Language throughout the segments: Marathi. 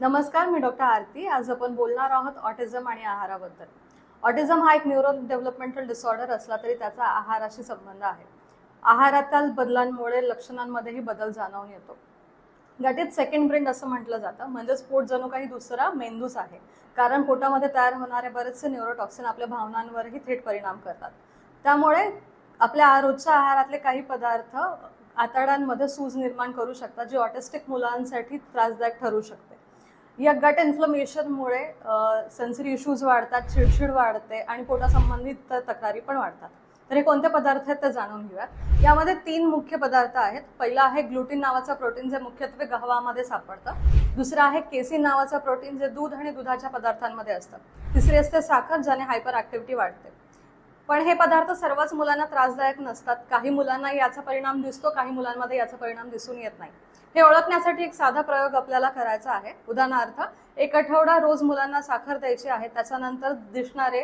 नमस्कार मी डॉक्टर आरती. आज आपण बोलणार आहोत ऑटिझम आणि आहाराबद्दल. ऑटिझम हा एक न्यूरो डेव्हलपमेंटल डिसऑर्डर असला तरी त्याचा आहाराशी संबंध आहे. आहारातील बदलांमुळे लक्षणांमध्येही बदल जाणवून येतो. गटीत सेकंड ब्रेन असं म्हटलं जातं. म्हणजेच पोट जणू काही दुसरा मेंदूच आहे. कारण पोटामध्ये तयार होणारे बरेचसे न्यूरोटॉक्सिन आपल्या भावनांवरही थेट परिणाम करतात. त्यामुळे आपल्या रोजच्या आहारातले काही पदार्थ आतड्यांमध्ये सूज निर्माण करू शकतात जे ऑटिस्टिक मुलांसाठी त्रासदायक ठरू शकते. या गट इन्फ्लमेशनमुळे सेन्सरी इश्यूज वाढतात चिडचिड वाढते आणि पोटासंबंधित तक्रारी पण वाढतात. तर हे कोणते पदार्थ आहेत ते जाणून घेऊयात. यामध्ये तीन मुख्य पदार्थ आहेत. पहिला आहे ग्लुटीन नावाचा प्रोटीन जे मुख्यत्वे गव्हामध्ये सापडतं. दुसरं आहे केसिन नावाचं प्रोटीन जे दूध आणि दुधाच्या पदार्थांमध्ये असतं. तिसरी असते साखर ज्याने हायपर ऍक्टिव्हिटी वाढते. पण हे पदार्थ सर्वच मुलांना त्रासदायक नसतात. काही मुलांना याचा परिणाम दिसतो काही मुलांमध्ये याचा परिणाम दिसून येत नाही. हे ओळखण्यासाठी एक साधा प्रयोग आपल्याला करायचा आहे. उदाहरणार्थ एक आठवडा रोज मुलांना साखर द्यायची आहे त्याच्यानंतर दिसणारे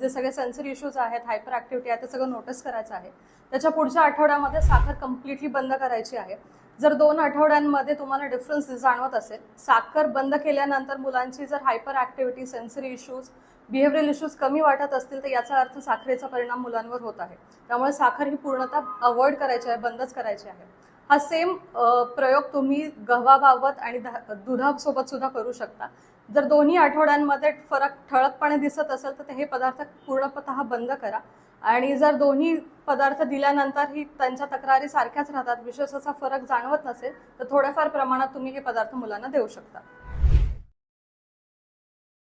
जे सगळे सेन्सरी इश्यूज आहेत हायपर ऍक्टिव्हिटी आहे ते सगळं नोटीस करायचं आहे. त्याच्या पुढच्या आठवड्यामध्ये साखर कम्प्लिटली बंद करायची आहे. जर दोन आठवड्यांमध्ये तुम्हाला डिफरन्स जाणवत असेल साखर बंद केल्यानंतर मुलांची जर hyperactivity sensory issues behavioural issues कमी वाटत असतील तर याचा अर्थ साखरेचा परिणाम मुलांवर होत आहे. त्यामुळे साखर ही पूर्णतः अवॉइड करायची आहे बंदच करायची आहे. हा सेम प्रयोग तुम्ही गव्हाबाबत आणि धा- दुधासोबत सुद्धा करू शकता. जर दोन्ही आठवड्यांमध्ये फरक ठळकपणे दिसत असेल तर ते हे पदार्थ पूर्णपत बंद करा. आणि जर दोन्ही पदार्थ दिल्यानंतर ही त्यांच्या तक्रारी सारख्याच राहतात विशेष असा फरक जाणवत नसेल तर थोड्याफार प्रमाणात तुम्ही हे पदार्थ मुलांना देऊ शकता.